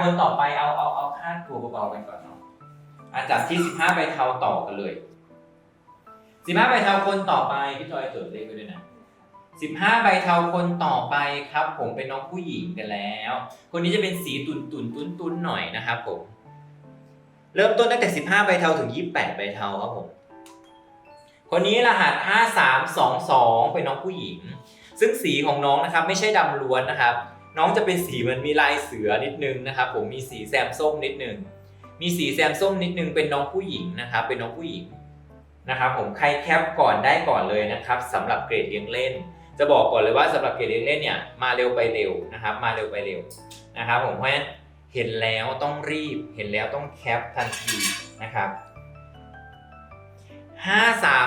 คนต่อไปเอาเอาเอาค่าตัวเบาๆกันก่อนเนาะอะจับที่15ใบเทาต่อกันเลย15ใบเทาคนต่อไปพี่จอยจดเลขไว้ด้วยนะ15ใบเทาคนต่อไปครับ ผมเป็นน้องผู้หญิงกันแล้ว คนนี้จะเป็นสีตุนตุนตุนตุนหน่อยนะครับผมเริ่มต้นตั้งแต่15ใบเทาถึง28ใบเทาครับผมคนนี้รหัส 5322 เป็นน้องผู้หญิง ซึ่งสีของน้องนะครับไม่ใช่ดำล้วนนะครับ น้องจะเป็นสีมันมีลายเสือนิดนึงนะครับผมมีสีแซมส้มนิดนึงมีสีแซมส้มนิดนึงเป็นน้องผู้หญิงนะครับเป็นน้องผู้หญิงนะครับผมใครแคปก่อนได้ก่อนเลยนะครับสำหรับเกรดเลี้ยงเล่น จะบอกก่อนเลยว่าสำหรับเกรดเลี้ยงเล่นเนี่ยมาเร็วไปเร็วนะครับ มาเร็วไปเร็วนะครับผมเพราะฉะนั้นเห็นแล้วต้องรีบเห็นแล้วต้องแคปทันทีนะครับ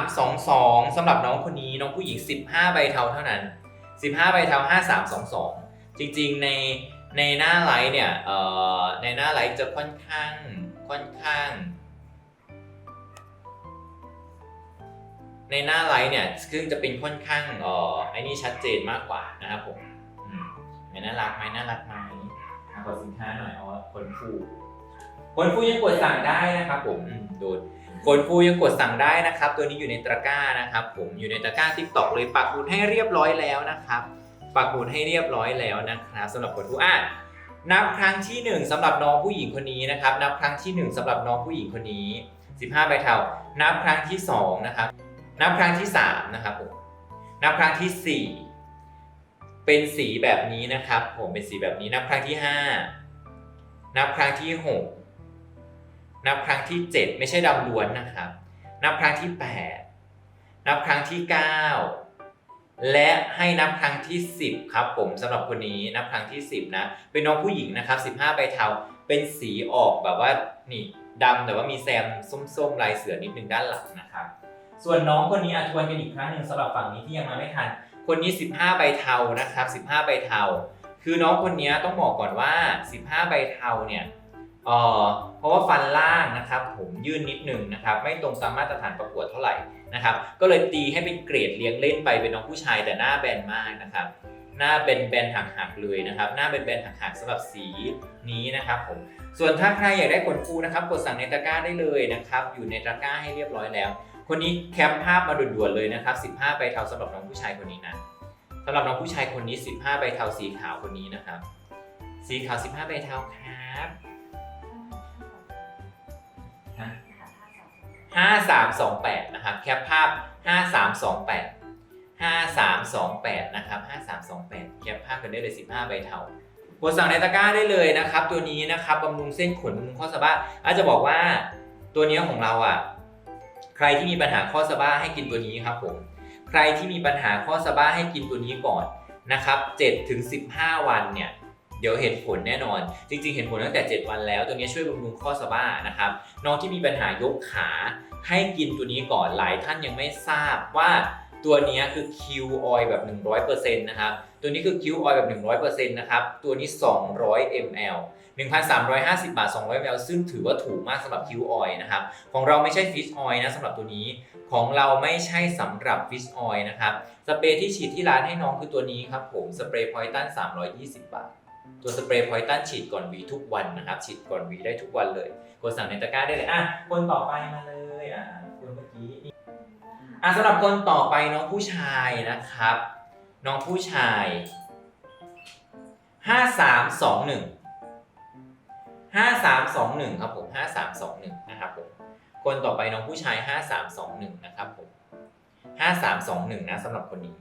5322สำหรับน้องคนนี้น้องผู้หญิง 15 ใบเทาเท่านั้น 15 ใบเทา 5322 จริงๆในในหน้าไลฟ์เนี่ยเอ่อในหน้าไลฟ์จะค่อนข้างค่อนข้าง ในหน้าไลฟ์เนี่ยซึ่งจะเป็นค่อนข้างเอ่อไอ้นี่ชัดเจนมากกว่านะครับผมอืมเห็นน่ารักไหมน่ารักไหมอะกดสินค้าหน่อยเอาคนฟูคนฟูยังกดสั่งได้นะครับผมอืมโดนคนฟูยังกดสั่งได้นะครับ ตัวนี้อยู่ในตะกร้านะครับ ผมอยู่ในตะกร้าทิกตอกเลยปักหมุดให้เรียบร้อยแล้วนะครับ ปักหมุดให้เรียบร้อยแล้วนะครับสำหรับคนฟูอะนับครั้งที่หนึ่งสำหรับน้องผู้หญิงคนนี้นะครับ นับครั้งที่หนึ่งสำหรับน้องผู้หญิงคนนี้ 15ใบเทานับครั้งที่สองนะครับ นับครั้งที่สามนะครับผมนับครั้งที่สี่เป็นสีแบบนี้นะครับ ผมเป็นสีแบบนี้ นับครั้งที่ห้านับครั้งที่หกนับครั้งที่ 7 ไม่ใช่ดำล้วนนะครับ นับครั้งที่ 8 นับครั้งที่ 9 และให้นับครั้งที่ 10 ครับผมสำหรับคนนี้นับครั้งที่ 10 นะ เป็นน้องผู้หญิงนะครับ 15 ใบเทา เป็นสีออกแบบว่านี่ดำแต่ว่ามีแซมส้มๆลายเสือนิดนึงด้านหลังนะครับ ส่วนน้องคนนี้อะทวนกันอีกครั้งหนึ่งสำหรับฝั่งนี้ที่ยังมาไม่ทัน คนนี้ 15 ใบเทานะครับ 15 ใบเทา คือน้องคนนี้ต้องบอกก่อนว่า 15 ใบเทาเนี่ยเเพราะว่าฟันล่างนะครับ ผมยื่นนิดนึงนะครับ ไม่ตรงตามมาตรฐานประกวดเท่าไหร่ นะครับก็เลยตีให้เป็นเกรดเลี้ยงเล่นไปเป็นน้องผู้ชายแต่หน้าแบนมากนะครับหน้าเป็นแบนหักหักๆเลยนะครับ หน้าเป็นแบนหักหักๆสำหรับสีนี้นะครับผม ส่วนถ้าใครอยากได้ขนฟูนะครับ กดสั่งในตะกร้าได้เลยนะครับ อยู่ในตะกร้าให้เรียบร้อยแล้ว คนนี้แคปภาพมาด่วนๆเลยนะครับ 15ใบเทาสำหรับน้องผู้ชายคนนี้นะสำหรับน้องผู้ชายคนนี้ 15ใบเทาสีขาวคนนี้นะครับ สีขาว 15ใบเทาครับ ห้าสามสองแปดนะครับ แคปภาพห้าสามสองแปดห้าสามสองแปดนะครับห้าสามสองแปดแคปภาพกันได้เลยสิบห้าใบเทากดสั่งในตะกร้าได้เลยนะครับ ตัวนี้นะครับบำรุงเส้นขนบำรุงข้อสะบ้าอาจจะบอกว่าตัวนี้ของเราอะ ใครที่มีปัญหาข้อสะบ้าให้กินตัวนี้ครับผม ใครที่มีปัญหาข้อสะบ้าให้กินตัวนี้ก่อนนะครับ7ถึง15 วันเนี่ย เดี๋ยวเห็นผลแน่นอน จริงๆ เห็นผลตั้งแต่ 7 วันแล้ว ตัวนี้ช่วยบำรุงข้อสะบ้านะครับ น้องที่มีปัญหายกขาให้กินตัวนี้ก่อน หลายท่านยังไม่ทราบว่าตัวนี้คือ Q oil แบบ 100%นะครับ ตัวนี้คือ Q oil แบบ 100%นะครับ ตัวนี้ 200 ml 1,350 บาท 200 ml ซึ่งถือว่าถูกมากสำหรับ Q oil นะครับ ของเราไม่ใช่ fish oil นะสำหรับตัวนี้ ของเราไม่ใช่สำหรับ fish oil นะครับ สเปรย์ที่ฉีดที่ร้านให้น้องคือตัวนี้ครับผม สเปรย์พอยตัน320 บาท ตัวสเปรย์พอยตันฉีดก่อนวีทุกวันนะครับ ฉีดก่อนวีได้ทุกวันเลยกดสั่งในตะกร้าได้เลยอะคนต่อไปมาเลยอะคนเมื่อกี้อะสำหรับคนต่อไปน้องผู้ชายนะครับ น้องผู้ชายห้าสามสองหนึ่งห้าสามสองหนึ่งครับผมห้าสามสองหนึ่งนะครับผมคนต่อไปน้องผู้ชายห้าสามสองหนึ่งนะครับผมห้าสามสองหนึ่งนะสำหรับคนนี้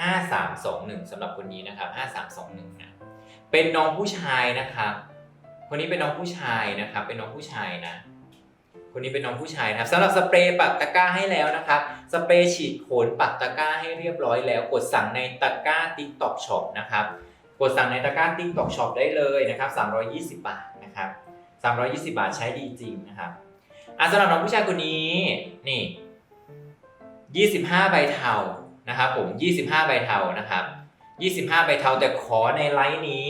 ห้าสามสองหนึ่งสำหรับคนนี้นะครับห้าสามสองหนึ่งนะเป็นน้องผู้ชายนะครับคนนี้เป็นน้องผู้ชายนะครับ เป็นน้องผู้ชายนะ คนนี้เป็นน้องผู้ชายนะครับสำหรับสเปรย์ปักตะกร้าให้แล้วนะครับ สเปรย์ฉีดขนปักตะกร้าให้เรียบร้อยแล้ว กดสั่งในตะกร้า TikTok Shop นะครับกดสั่งในตะกร้า TikTok Shop ได้เลยนะครับ320 บาทนะครับ320 บาทใช้ดีจริงนะครับอะสำหรับน้องผู้ชายคนนี้นี่ 25 ใบเทา นะครับผม 25 ใบเทานะครับ 25 ใบเทาแต่ขอในไลฟ์นี้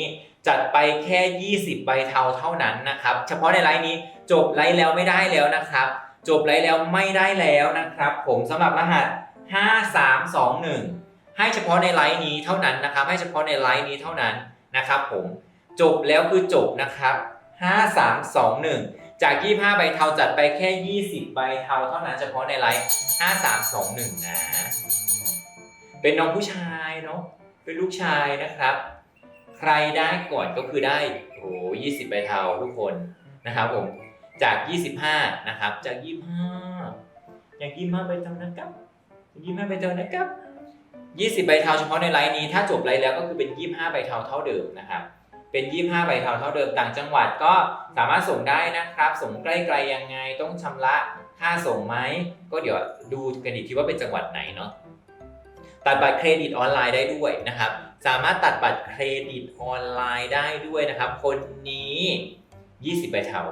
จัดไปแค่ 20 ใบเทาเท่านั้นนะครับ เฉพาะในไลฟ์นี้จบไลฟ์แล้วไม่ได้แล้วนะครับ จบไลฟ์แล้วไม่ได้แล้วนะครับ ผมสำหรับรหัส 5321 ให้เฉพาะในไลฟ์นี้เท่านั้นนะครับ ให้เฉพาะในไลฟ์นี้เท่านั้นนะครับ ผมจบแล้วคือจบนะครับ 5 3 2 1 จาก 25 ใบเทาจัดไปแค่ 20 ใบเทาเท่านั้นเฉพาะในไลฟ์5 3 2 1 นะ เป็นน้องผู้ชายเนาะเป็นลูกชายนะครับ ใครได้ก่อนก็คือได้โอ้20ใบเทาทุกคนนะครับผมจาก 25 นะครับ จาก 25จาก25ใบเทานะครับ25ใบเทานะครับ 20 ใบเทาเฉพาะในไลน์นี้ ถ้าจบไลน์แล้วก็คือเป็น 25 ใบเทาเท่าเดิมนะครับ เป็น 25 ใบเทาเท่าเดิม ต่างจังหวัดก็สามารถส่งได้นะครับ ส่งใกล้ๆยังไง ต้องชำระค่าส่งไหม ก็เดี๋ยวดูกันอีกทีว่าเป็นจังหวัดไหนเนาะ ตัดบัตรเครดิตออนไลน์ได้ด้วยนะครับ สามารถตัดบัตรเครดิตออนไลน์ได้ด้วยนะครับ คนนี้ 20ใบเทา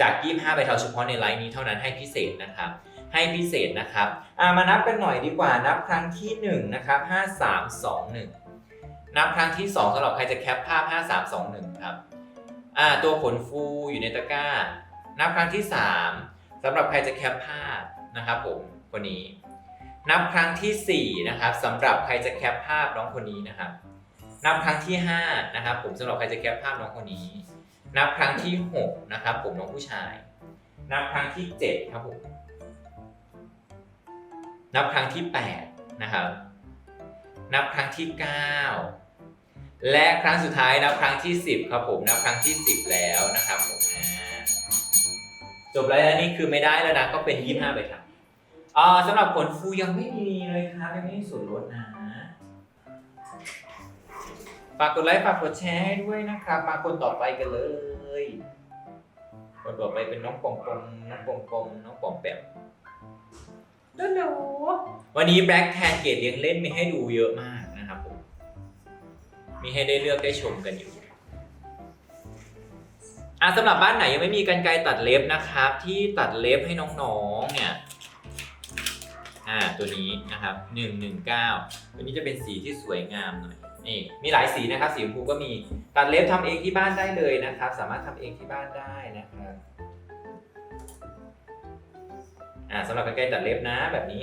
จาก 25ใบเทาเฉพาะในไลน์นี้เท่านั้นให้พิเศษนะครับ ให้พิเศษนะครับามานับกันหน่อยดีกว่านับครั้งที่1นะครับ5 3 2 1นับครั้งที่ 2สำหรับใครจะแคปภาพ 5 3 2 1 ครับ อ่า ตัวขนฟูอยู่ในตะกร้า นับครั้งที่ 3สำหรับใครจะแคปภาพนะครับผมคนนี้ นับครั้งทีสี่ 4 นะครับสำหรับใครจะแคปภาพน้องคนนี้นะครับ นับครั้งที่ 5 นะครับ ผมสำหรับใครจะแคปภาพน้องคนนี้ นับครั้งที่ 6 นะครับ ผมน้องผู้ชาย นับครั้งที่ 7 ครับผมนับครั้งที่ 8 นะครับ นับครั้งที่ 9 และครั้งสุดท้ายนับครั้งที่ 10 ครับผมนับครั้งที่ 10 แล้วนะครับผมจบแล้วนี่คือไม่ได้แล้วนะก็เป็น 25 ไปครับ อ่าสำหรับผลฟูยังไม่มีเลยครับยังไม่มีส่วนลดนะฝากกดไลค์ฝากกดแชร์ให้ด้วยนะครับมาคนต่อไปกันเลยคนต่อไปเป็นน้องปองปองน้องปองปองน้องปองแปมฮัลโหลวันนี้แบล็กแทนเกตเลี้ยงเล่นมีให้ดูเยอะมากนะครับผมมีให้ได้เลือกได้ชมกันอยู่อะสำหรับบ้านไหนยังไม่มีกันไกรตัดเล็บนะครับ ที่ตัดเล็บให้น้องๆเนี่ย อ่าตัวนี้นะครับ119 ตัวนี้จะเป็นสีที่สวยงามหน่อยนี่มีหลายสีนะครับ สีชมพูก็มีตัดเล็บทำเองที่บ้านได้เลยนะครับ สามารถทำเองที่บ้านได้นะครับอ่าสำหรับกรรไกรตัดเล็บนะแบบนี้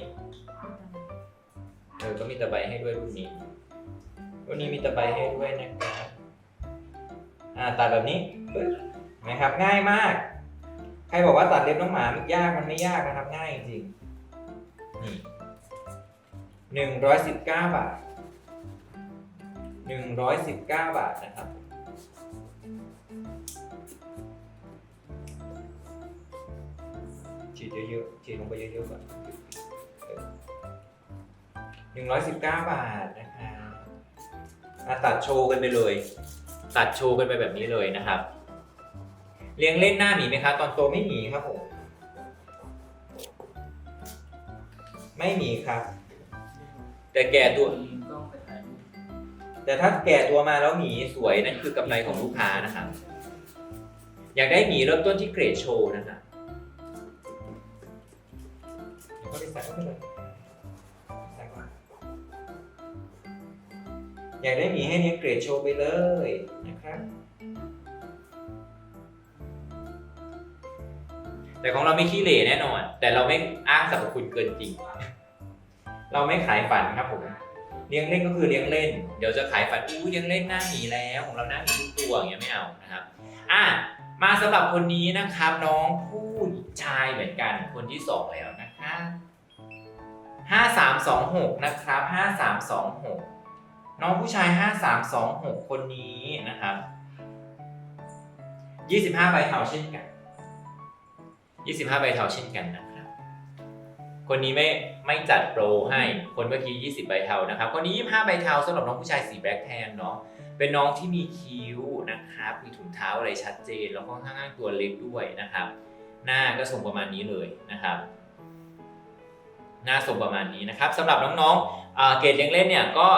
เออก็มีตะไบให้ด้วยรุ่นนี้รุ่นนี้มีตะไบให้ด้วยนะครับอ่าตัดแบบนี้ปึ๊บนไหมครับง่ายมาก ใครบอกว่าตัดเล็บน้องหมามันยากมันไม่ยากนะครับ ง่ายจริงๆ นี่หนึ่งร้อยสิบเก้าบาทหนึ่งร้อยสิบเก้าบาทนะครับฉีดเยอะๆฉีดลงไปเยอะๆก่อนหนึ่งร้อยสิบเก้าบาทนะคะอะตัดโชว์กันไปเลย ตัดโชว์กันไปแบบนี้เลยนะครับ เลี้ยงเล่นหน้าหมีไหมครับตอนโตไม่หมีครับผม ไม่หมีครับ แต่แก่ตัวแต่ถ้าแก่ตัวมาแล้วหมีสวยนั่นคือกำไรของลูกค้านะครับอยากได้หมีเริ่มต้นที่เกรดโชว์นะครับเดี๋ยวก็ไปใส่เข้าไปเลยใส่ก่อนอยากได้หมีให้เนี้ยเกรดโชว์ไปเลยนะครับแต่ของเราไม่ขี้เหร่แน่นอน แต่เราไม่อ้างสรรพคุณเกินจริง เราไม่ขายฝันครับผมเลี้ยงเล่นก็คือเลี้ยงเล่น เดี๋ยวจะขายฝันอู้เลี้ยงเล่นหน้าหมีแล้วของเราหน้าหมีทุกตัวอย่างเงี้ยไม่เอานะครับอะมาสำหรับคนนี้นะครับน้องผู้ชายเหมือนกันคนที่สองแล้วนะคะห้าสามสองหกนะครับห้าสามสองหกน้องผู้ชายห้าสามสองหกคนนี้นะครับยี่สิบห้าใบเทาเช่นกันยี่สิบห้าใบเทาเช่นกันนะครับ คนนี้ไม่ไม่จัดโปรให้ คนเมื่อกี้ 20 ใบเทานะครับ คนนี้ 25 ใบเทาสำหรับน้องผู้ชายสีแบล็คแทนเนาะ เป็นน้องที่มีคิ้วนะครับ มีถุงเท้าอะไรชัดเจน แล้วก็ข้างๆตัวเล็กด้วยนะครับ หน้าก็ทรงประมาณนี้เลยนะครับ หน้าทรงประมาณนี้นะครับสำหรับน้องๆเอ่อเกรดเลี้ยงเล่นเนี่ยก็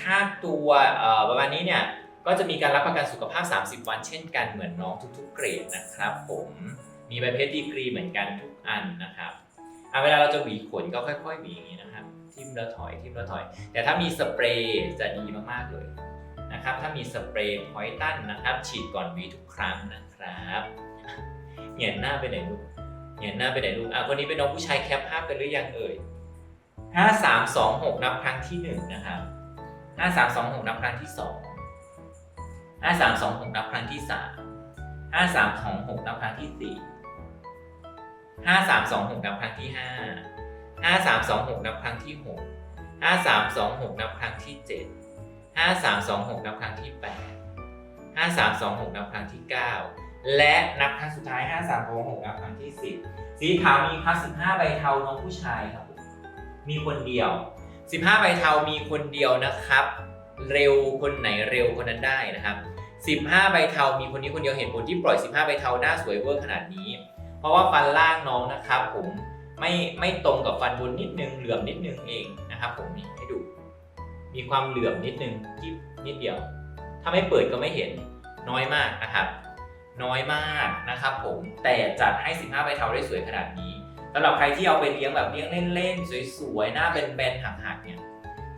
ค่าตัวเอ่อประมาณนี้เนี่ย ก็จะมีการรับประกันสุขภาพ 30 วัน เช่นกันเหมือนน้องทุกๆ เกรดนะครับ ผม มีใบเพชรดีกรีเหมือนกันทุกอันนะครับ อะเวลาเราจะหวีขนก็ค่อยๆหวีอย่างนี้นะครับ ทิมแล้วถอยทิมแล้วถอย แต่ถ้ามีสเปรย์จะดีมากๆเลยนะครับ ถ้ามีสเปรย์พอยตันนะครับ ฉีดก่อนหวีทุกครั้งนะครับเหงียนหน้าไปไหนลูกเหงียนหน้าไปไหนลูกอะคนนี้เป็นน้องผู้ชายแคปภาพกันหรือยังเอ่ยห้าสามสองหกนับครั้งที่หนึ่งนะครับห้าสามสองหกนับครั้งที่สองห้าสามสองหกนับครั้งที่สามห้าสามสองหกนับครั้งที่สี่ ห้าสามสองหกนับครั้งที่ห้าห้าสามสองหกนับครั้งที่หกห้าสามสองหกนับครั้งที่เจ็ดห้าสามสองหกนับครั้งที่แปดห้าสามสองหกนับครั้งที่เก้าและนับครั้งสุดท้ายห้าสามสองหกนับครั้งที่สิบสีขาวมีครับสิบห้าใบเทาน้องผู้ชายครับมีคนเดียว 15 ใบเทามีคนเดียวนะครับ เร็วคนไหนเร็วคนนั้นได้นะครับ 15 ใบเทามีคนนี้คนเดียวเห็นผลที่ปล่อย 15 ใบเทาหน้าสวยเวอร์ขนาดนี้ ราะว่าฟันล่างน้องนะครับ ผมไม่ไม่ตรงกับฟันบนนิดนึงเหลื่อมนิดนึงเองนะครับ ผมนี่ให้ดู มีความเหลื่อมนิดนึงที่นิดเดียว ถ้าไม่เปิดก็ไม่เห็นน้อยมากนะครับ น้อยมากนะครับ ผมแต่จัดให้ 15ใบเทาได้สวยขนาดนี้สำหรับใครที่เอาไปเลี้ยงแบบเลี้ยงเล่นๆสวยๆหน้าแบนๆหักๆเนี่ย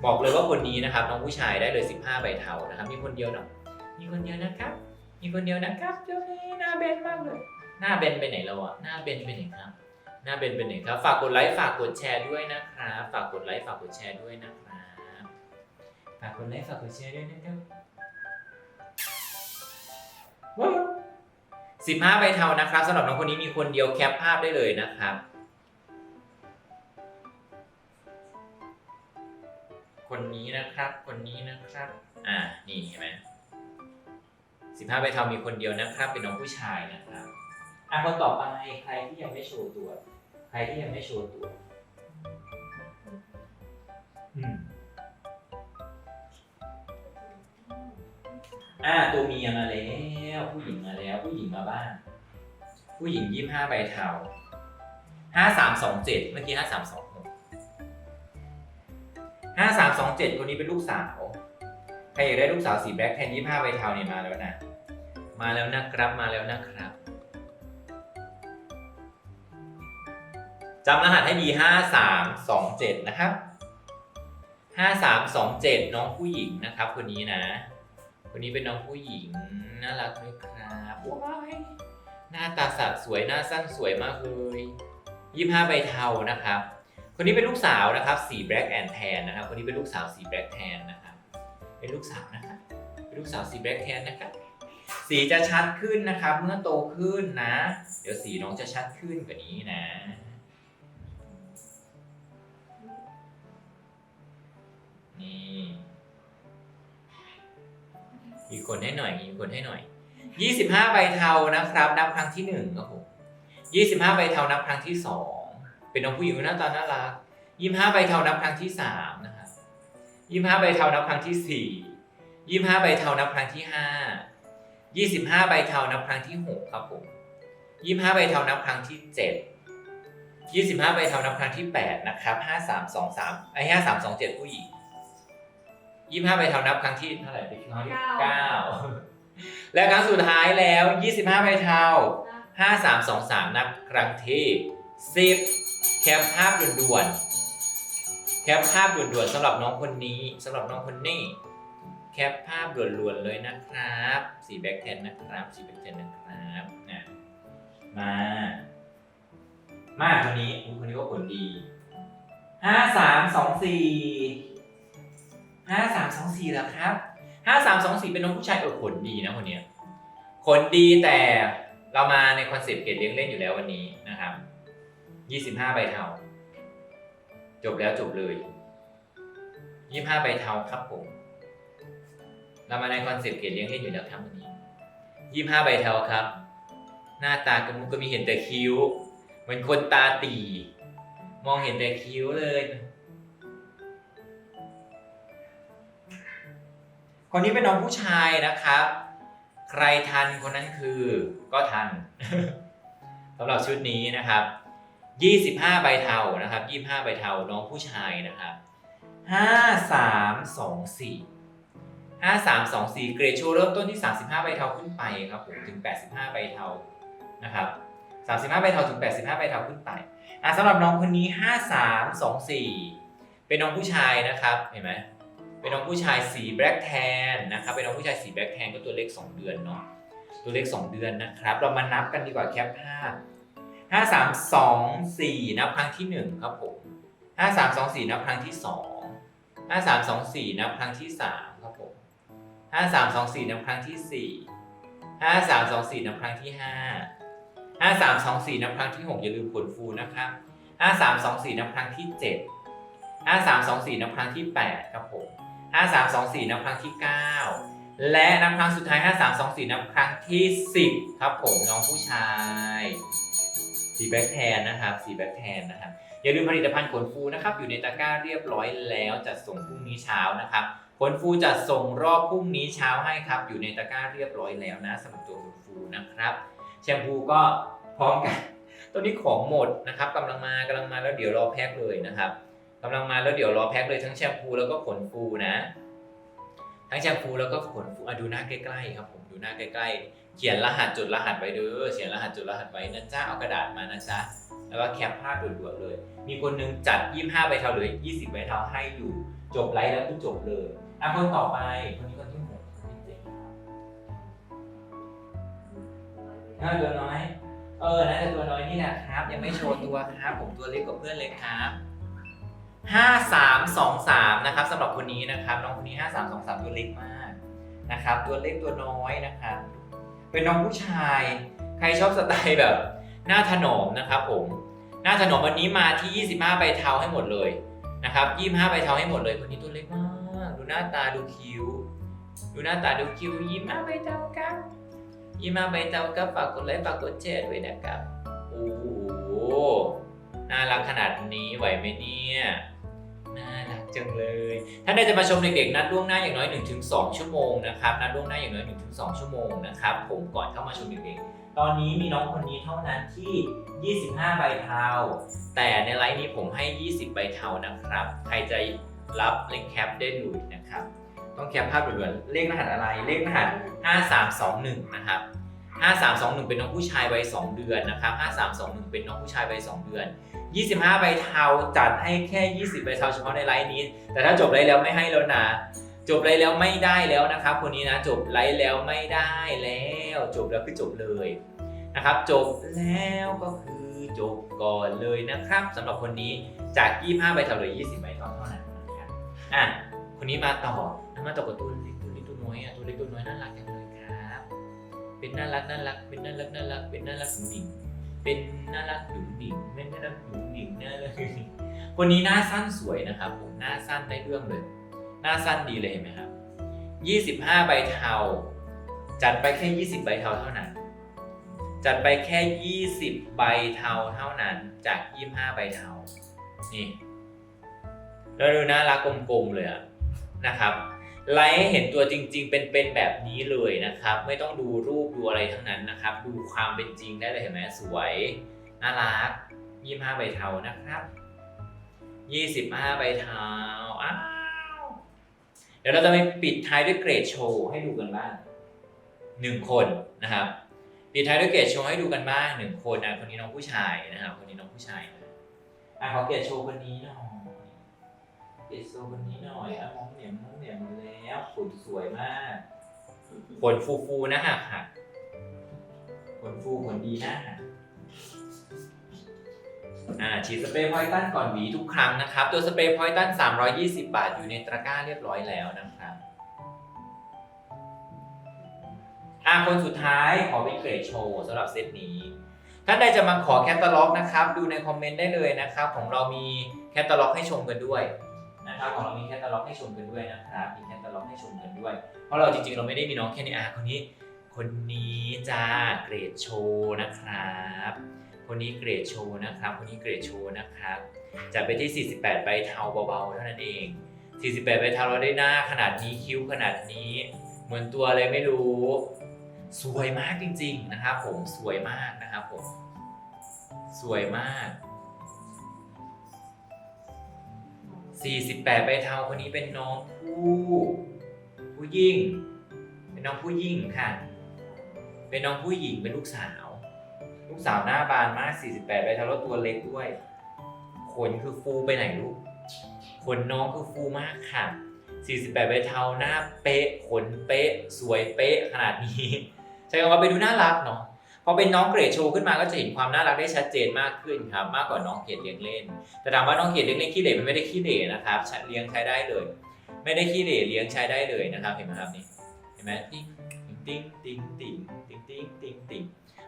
บอกเลยว่าคนนี้นะครับน้องผู้ชายได้เลย 15ใบเทานะครับ มีคนเดียวเนาะมีคนเดียวนะครับ มีคนเดียวนะครับเจ้านี้หน้าเบนมากเลย หน้าเบนไปไหนแล้วอะหน้าเบนไปไหนครับ หน้าเบนไปไหนครับ ฝากกดไลค์ ฝากกดแชร์ด้วยนะครับ ฝากกดไลค์ ฝากกดแชร์ด้วยนะครับ ฝากกดไลค์ ฝากกดแชร์ด้วยนะครับว้าว15ใบเทานะครับสำหรับน้องคนนี้มีคนเดียวแคปภาพได้เลยนะครับ คนนี้นะครับ คนนี้นะครับ อ่า นี่เห็นไหมสิบห้าใบเทามีคนเดียวนะครับ เป็นน้องผู้ชายนะครับ อะคนต่อไปใครที่ยังไม่โชว์ตัว ใครที่ยังไม่โชว์ตัว อืมอ่าตัวเมียมาแล้วผู้หญิงมาแล้ว ผู้หญิงมาบ้างผู้หญิงยี่ห้าใบเทาห้าสามสองเจ็ดเมื่อกี้ห้าสามสองหกห้าสามสองเจ็ดคนนี้เป็นลูกสาวใครอยากได้ลูกสาวสีแบล็คแทนยี่ห้าใบเทาเนี่ยมาแล้วนะมาแล้วนะครับมาแล้วนะครับ จำรหัสให้ดีห้าสามสองเจ็ดนะครับห้าสามสองเจ็ดน้องผู้หญิงนะครับคนนี้นะ คนนี้เป็นน้องผู้หญิง น่ารักไหมครับว้ายหน้าตาสัดสวย หน้าสั้นสวยมากเลยยี่ห้าใบเทานะครับ คนนี้เป็นลูกสาวนะครับสี black and tan นะครับ คนนี้เป็นลูกสาวสี black tan นะครับ เป็นลูกสาวนะครับเป็นลูกสาวสี black tan นะครับ สีจะชัดขึ้นนะครับ เมื่อโตขึ้นนะ เดี๋ยวสีน้องจะชัดขึ้นกว่านี้นะ มีคนให้หน่อยมีคนให้หน่อย25ใบเทานะครับ นับครั้งที่หนึ่งครับผม25ใบเทานับครั้งที่สองเป็นน้องผู้หญิงหน้าตาน่ารักยี่ห้าใบเทานับครั้งที่สามนะครับยี่ห้าใบเทานับครั้งที่สี่ยี่ห้าใบเทานับครั้งที่ห้ายี่สิบห้าใบเทานับครั้งที่หกครับผมยี่ห้าใบเทานับครั้งที่เจ็ดยี่สิบห้าใบเทานับครั้งที่แปดนะครับห้าสามสองสามไอ้ห้าสามสองเจ็ดผู้หญิง ยี่ห้าใบเทานับครั้งที่เท่าไหร่พี่น้องเก้าและครั้งสุดท้ายแล้วยี่สิบห้าใบเทาห้าสามสองสามนับครั้งที่สิบแคปภาพด่วนๆแคปภาพด่วนๆสำหรับน้องคนนี้สำหรับน้องคนนี้ แคปภาพด่วนๆเลยนะครับสีแบ็คแทนนะครับสีแบ็คแทนนะครับนะมามาคนนี้อุ๊ยคนนี้ก็ผลดีห้าสามสองสี่ ห้าสามสองสี่แล้วครับห้าสามสองสี่เป็นน้องผู้ชายเออขนดีนะคนเนี้ยขนดีแต่เรามาในคอนเซปต์เกรดเลี้ยงเล่นอยู่แล้ววันนี้นะครับ25ใบเทาจบแล้วจบเลย25ใบเทาครับผมเรามาในคอนเซปต์เกรดเลี้ยงเล่นอยู่แล้วครับวันนี้25ใบเทาครับ หน้าตากระมุกก็มีเห็นแต่คิ้วเหมือนคนตาตี มองเห็นแต่คิ้วเลย คนนี้เป็นน้องผู้ชายนะครับ ใครทันคนนั้นคือก็ทันสำหรับชุดนี้นะครับ 25 ใบเทานะครับ 25 ใบเทาน้องผู้ชายนะครับ 5324 5324 เกรดโชว์เริ่มต้นที่ 35 ใบเทาขึ้นไปครับผมถึง 85 ใบเทานะครับ35 ใบเทาถึง 85 ใบเทาขึ้นไปอะสำหรับน้องคนนี้ 5324 เป็นน้องผู้ชายนะครับเห็นไหม เป็นน้องผู้ชายสีแบล็กแทนนะครับเป็นน้องผู้ชายสีแบล็กแทนก็ตัวเลข2เดือนเนาะตัวเลข2เดือนนะครับ เรามานับกันดีกว่าแคปภาพห้าสามสองสี่นับครั้งที่หนึ่งครับผมห้าสามสองสี่นับครั้งที่สองห้าสามสองสี่นับครั้งที่สามครับผมห้าสามสองสี่นับครั้งที่สี่ห้าสามสองสี่นับครั้งที่ห้าห้าสามสองสี่นับครั้งที่หกอย่าลืมผลฟูนะครับห้าสามสองสี่นับครั้งที่เจ็ดห้าสามสองสี่นับครั้งที่แปดครับผม ห้าสามสองสี่นับครั้งที่เก้าและนับครั้งสุดท้ายห้าสามสองสี่นับครั้งที่สิบครับผมน้องผู้ชายสีแบ็คแทนนะครับสีแบ็คแทนนะครับอย่าลืมผลิตภัณฑ์ขนฟูนะครับอยู่ในตะกร้าเรียบร้อยแล้วจัดส่งพรุ่งนี้เช้านะครับขนฟูจัดส่งรอบพรุ่งนี้เช้าให้ครับ อยู่ในตะกร้าเรียบร้อยแล้วนะสำหรับตัวขนฟูนะครับ แชมพูก็พร้อมกันตัวนี้ของหมดนะครับกำลังมากำลังมาแล้วเดี๋ยวรอแพ็คเลยนะครับ กำลังมาแล้วเดี๋ยวรอแพ็คเลยทั้งแชมพูแล้วก็ขนฟูนะ ทั้งแชมพูแล้วก็ขนฟูอะดูหน้าใกล้ๆครับผมดูหน้าใกล้ๆ เขียนรหัสจดรหัสไว้เด้อเขียนรหัสจดรหัสไว้นะจ๊ะเอากระดาษมานะจ๊ะแล้วก็แคปภาพด่วนๆเลย มีคนนึงจัด 25ใบเทาหลือ 20ใบเทาให้อยู่ จบไลฟ์แล้วคือจบเลยอะคนต่อไปคนนี้คนที่หกคนที่เจ็ดน่าตัวน้อย เออน่าจะตัวน้อยนี่แหละครับ ยังไม่โชว์ตัวครับ ผมตัวเล็กกว่าเพื่อนเลยครับ 5323 นะครับสำหรับคนนี้นะครับน้องคนนี้ 5323 ตัวเล็กมากนะครับ ตัวเล็กตัวน้อยนะครับ เป็นน้องผู้ชาย ใครชอบสไตล์แบบหน้าถนอมนะครับผมหน้าถนอมวันนี้มาที่ 25ใบเทาให้หมดเลยนะครับ25ใบเทาให้หมดเลยคนนี้ตัวเล็กมากดูหน้าตาดูคิ้ว ดูหน้าตาดูคิ้ว25ใบเทาครับ25ใบเทาครับฝากกดไลค์ฝากกดแชร์ด้วยนะครับโอ้โหน่ารักขนาดนี้ไหวไหมเนี่ย น่ารักจังเลยถ้านได้จะมาชมเด็กๆนัดล่วงหน้าอย่างน้อย 1-2 ชั่วโมงนะครับนัดล่วงหน้าอย่างน้อย 1-2 ชั่วโมงนะครับผมก่อนเข้ามาชมเด็กๆตอนนี้มีน้องคนนี้เท่านั้นที่ 25 ใบเทาแต่ในไลฟ์นี้ผมให้ 20 ใบเทานะครับ ใครจะรับเลขแคปได้เลยนะครับ ต้องแคปภาพด่วนๆเลขรหัสอะไรเลขรหัส 5321 นะครับ5321 เป็นน้องผู้ชายวัย2เดือนนะครับ 5321 เป็นน้องผู้ชายวัย2เดือน 25 ใบเทาจัดให้แค่ 20 ใบเทาเฉพาะในไลฟ์นี้ แต่ถ้าจบไลฟ์แล้วไม่ให้แล้วนะ จบไลฟ์แล้วไม่ได้แล้วนะครับ คนนี้นะจบไลฟ์แล้วไม่ได้แล้ว จบแล้วคือจบเลยนะครับ จบแล้วก็คือจบก่อนเลยนะครับสำหรับคนนี้จาก 25 ใบเทาเหลือ 20 ใบเทาเท่านั้นนะครับอะคนนี้มาต่อมาต่อกับตัวเล็กตัวเล็กตัวน้อยอะตัวเล็กตัวน้อยน่ารักจังเลยครับ เป็นน่ารักน่ารักเป็นน่ารักน่ารักเป็นน่ารักหนุ่มหนิง เป็นน่ารักหนุ่มหนิงไม่น่ารักหนุ่มหนิงน่ารักหนุ่มหนิงคนนี้หน้าสั้นสวยนะครับผมหน้าสั้นได้เรื่องเลย หน้าสั้นดีเลยเห็นไหมครับ 25 ใบเทา จัดไปแค่ 20 ใบเทาเท่านั้น จัดไปแค่ 20 ใบเทาเท่านั้นจาก 25 ใบเทา นี่แล้วดูน่ารักกลมๆเลยอะนะครับ ไลฟ์ให้เห็นตัวจริง ๆ เป็นๆแบบนี้เลยนะครับ ไม่ต้องดูรูปดูอะไรทั้งนั้นนะครับ ดูความเป็นจริงได้เลยเห็นไหมสวยน่ารัก25ใบเทานะครับ25ใบเทาอ้าวเดี๋ยวเราจะไปปิดท้ายด้วยเกรดโชว์ให้ดูกันบ้างหนึ่งคนนะครับปิดท้ายด้วยเกรดโชว์ให้ดูกันบ้างหนึ่งคนนะคนนี้น้องผู้ชายนะครับคนนี้น้องผู้ชายนะอะขอเกรดโชว์คนนี้หน่อย เกรดโชว์คนนี้หน่อยอะมองเหนียมมองเหนียมมาแล้วขนสวยมากขนฟูฟูๆนะหักหักขนฟูขนดีนะหักอ่าฉีดสเปรย์พอยตันก่อนหวีทุกครั้งนะครับ ตัวสเปรย์พอยตัน320 บาทอยู่ในตะกร้าเรียบร้อยแล้วนะครับอะคนสุดท้ายขอเป็นเกรดโชว์สำหรับเซตนี้ท่านใดจะมาขอแคตตาล็อกนะครับ ดูในคอมเมนต์ได้เลยนะครับ ของเรามีแคตตาล็อกให้ชมกันด้วย นะครับของเรามีแคตตาล็อกให้ชมกันด้วยนะครับมีแคตตาล็อกให้ชมกันด้วย เพราะเราจริงๆ เราไม่ได้มีน้องแค่นี้อะคนนี้ คนนี้จ้าเกรดโชว์นะครับ คนนี้เกรดโชว์นะครับ คนนี้เกรดโชว์นะครับจัดไปที่ 48 ใบเทาเบาๆเท่านั้นเอง 48 ใบเทาเราได้หน้าขนาดนี้คิ้วขนาดนี้ เหมือนตัวอะไรไม่รู้ สวยมากจริง ๆ นะครับผมสวยมากนะครับผมสวยมาก 48 ใบเทาคนนี้เป็นน้องผู้ผู้ยิ่ง เป็นน้องผู้ยิ่งค่ะ เป็นน้องผู้หญิงเป็นลูกสาว ลูกสาวหน้าบานมาก 48 ใบเทาแล้วตัวเล็กด้วย ขนคือฟูไปไหนลูก ขนน้องคือฟูมากค่ะ 48 ใบเทาหน้าเป๊ะ ขนเป๊ะ สวยเป๊ะขนาดนี้ ใช้คำว่าไปดูน่ารักเนาะ พอเป็นน้องเกรดโชว์ขึ้นมาก็จะเห็นความน่ารักได้ชัดเจนมากขึ้นครับมากกว่าน้องเกรดเลี้ยงเล่น แต่ถามว่าน้องเกรดเลี้ยงเล่นขี้เหร่มันไม่ได้ขี้เหร่นะครับเลี้ยงใช้ได้เลย ไม่ได้ขี้เหร่เลี้ยงใช้ได้เลยนะครับเห็นไหมครับนี่เห็นไหมติ๊งติ๊งติ๊งติ๊งติ๊งติ๊งติ๊งติ๊ง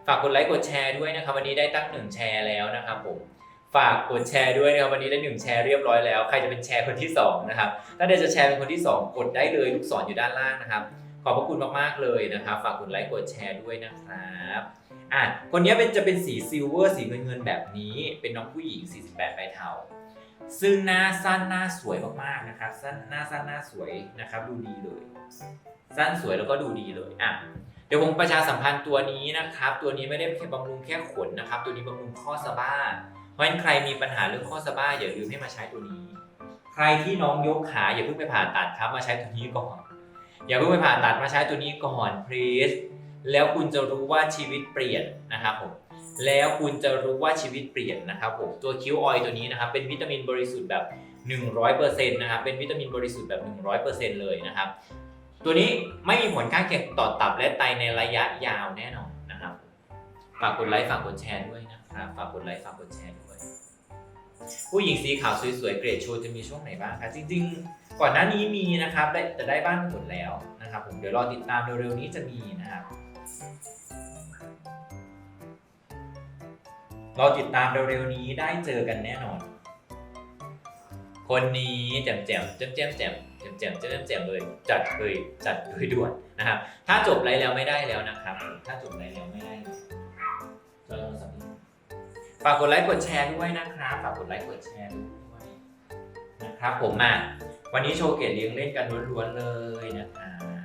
ฝากกดไลค์กดแชร์ด้วยนะครับวันนี้ได้ตั้งหนึ่งแชร์แล้วนะครับผมฝากกดแชร์ด้วยนะครับวันนี้ได้หนึ่งแชร์เรียบร้อยแล้ว ใครจะเป็นแชร์คนที่สองนะครับถ้าเดยวจะแชร์เป็นคนที่สองกดได้เลยลูกศรอยู่ด้านล่างนะครับ ขอบพระคุณมากๆเลยนะครับ ฝากกดไลค์กดแชร์ด้วยนะครับ อะคนนี้เป็นจะเป็นสีซิลเวอร์สีเงินเงินแบบนี้ เป็นน้องผู้หญิง 48ใบเทาซึ่งหน้าสั้นหน้าสวยมากๆนะครับสั้นหน้าสั้นหน้าสวยนะครับ ดูดีเลย สั้นสวยแล้วก็ดูดีเลยอะเดี๋ยวผมประชาสัมพันธ์ตัวนี้นะครับ ตัวนี้ไม่ได้แค่บำรุงแค่ขนนะครับ ตัวนี้บำรุงข้อสะบ้า เพราะฉะนั้นใครมีปัญหาเรื่องข้อสะบ้าอย่าลืมให้มาใช้ตัวนี้ ใครที่น้องยกขาอย่าเพิ่งไปผ่าตัดครับมาใช้ตัวนี้ก่อน อย่าเพิ่งไปผ่าตัดมาใช้ตัวนี้ก่อน please แล้วคุณจะรู้ว่าชีวิตเปลี่ยนนะครับผมแล้วคุณจะรู้ว่าชีวิตเปลี่ยนนะครับผมตัวคิวออยตัวนี้นะครับเป็นวิตามินบริสุทธิ์แบบ 100%นะครับเป็นวิตามินบริสุทธิ์แบบ 100%เลยนะครับ ตัวนี้ไม่มีผลข้างเคียงต่อตับและไตในระยะยาวแน่นอนนะครับฝากกดไลค์ฝากกดแชร์ด้วยนะครับฝากกดไลค์ฝากกดแชร์ด้วย ผู้หญิงสีขาวสวยๆเกรดโชว์จะมีช่วงไหนบ้างครับจริง ๆ ก่อนหน้านี้มีนะครับแต่แต่ได้บ้านหมดแล้วนะครับผมเดี๋ยวรอติดตามเร็วๆนี้จะมีนะครับ เรอติดตามเร็วๆนี้ได้เจอกันแน่นอน คนนี้แจ่มแจ่มแจ่มแจ่มแจ่มแจ่มแจ่มแจ่มแจ่มเลยจัดเลยจัดเลยด่วนนะครับ ถ้าจบไรแล้วไม่ได้แล้วนะครับ ถ้าจบไรแล้วไม่ได้เลยจอยโทรศัพท์นิดฝากกดไลค์กดแชร์ด้วยนะครับ ฝากกดไลค์กดแชร์ด้วยนะครับผมมาวันนี้โชว์เกตเลี้ยงเล่นกันล้วนๆเลยนะครับ